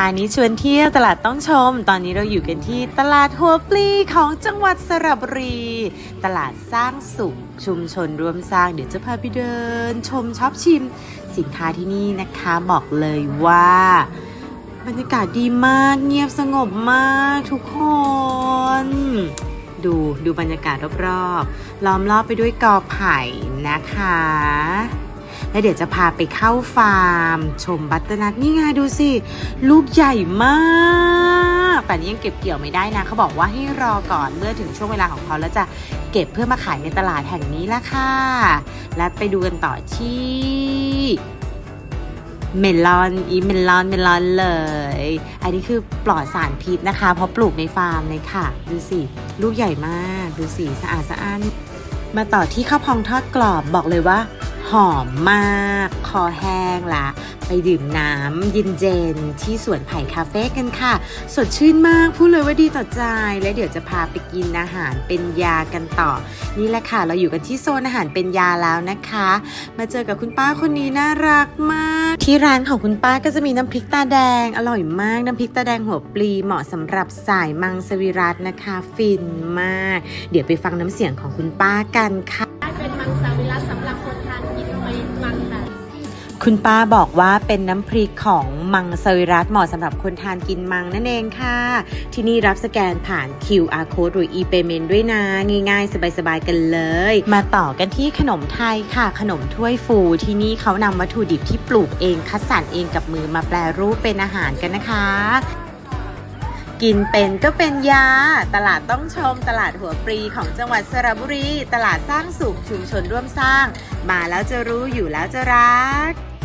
พานี้ชวนเที่ยวตลาดต้องชม ตอนนี้เราอยู่กันที่ตลาดหัวปลีของจังหวัดสระบุรี ตลาดสร้างสุข ชุมชนร่วมสร้างเดี๋ยวจะพาไปเดิน ชมช็อปชิม สินค้าที่นี่นะคะบอกเลยว่า บรรยากาศดีมากเงียบสงบมากทุกคน ดูดูบรรยากาศรอบๆล้อมรอบไปด้วยกอไผ่นะคะ แล้วเดี๋ยวจะพาไปเข้าฟาร์ม ชมบัตเตอร์นัทนี่ไงดูสิ ลูกใหญ่มากแต่นี่ยังเก็บเกี่ยวไม่ได้นะ เขาบอกว่าให้รอก่อนเมื่อถึงช่วงเวลาของเขาแล้วจะเก็บเพื่อมาขายในตลาดแห่งนี้ละค่ะ และไปดูกันต่อที่เมลอนอีเมลอนเมลอนเลย อันนี้คือปลอดสารพิษนะคะ เพราะปลูกในฟาร์มเลยค่ะ ดูสิ ลูกใหญ่มาก ดูสิ สะอาดสะอ้านมาต่อที่ข้าวพองทอดกรอบบอกเลยว่า หอมมาก คอแห้งละ ไปดื่มน้ำเย็นๆที่สวนไผ่คาเฟ่กันค่ะ สดชื่นมากพูดเลยว่าดีต่อใจ และเดี๋ยวจะพาไปกินอาหารเป็นยากันต่อ นี่แหละค่ะ เราอยู่กันที่โซนอาหารเป็นยาแล้วนะคะ มาเจอกับคุณป้าคนนี้น่ารักมาก ที่ร้านของคุณป้าก็จะมีน้ำพริกตาแดง อร่อยมากน้ำพริกตาแดงหัวปลีเหมาะสำหรับสายมังสวิรัตนะคะฟินมาก เดี๋ยวไปฟังน้ำเสียงของคุณป้ากันค่ะเป็นมังสวิรัตสำ คุณป้าบอกว่าเป็นน้ำพริกของมังสวิรัตเหมาะสำหรับคนทานกินมังนั่นเองค่ะ ที่นี่รับสแกนผ่าน QR code หรือ e-payment ด้วยนะ ง่ายๆ สบายๆ กันเลย มาต่อกันที่ขนมไทยค่ะ ขนมถ้วยฟูที่นี่เขานำวัตถุดิบที่ปลูกเองคัดสรรเองกับมือมาแปลรูปเป็นอาหารกันนะคะกินเป็นก็เป็นยา ตลาดต้องชม ตลาดหัวปรีของจังหวัดสระบุรี ตลาดสร้างสุขชุมชนร่วมสร้าง มาแล้วจะรู้อยู่แล้วจะรัก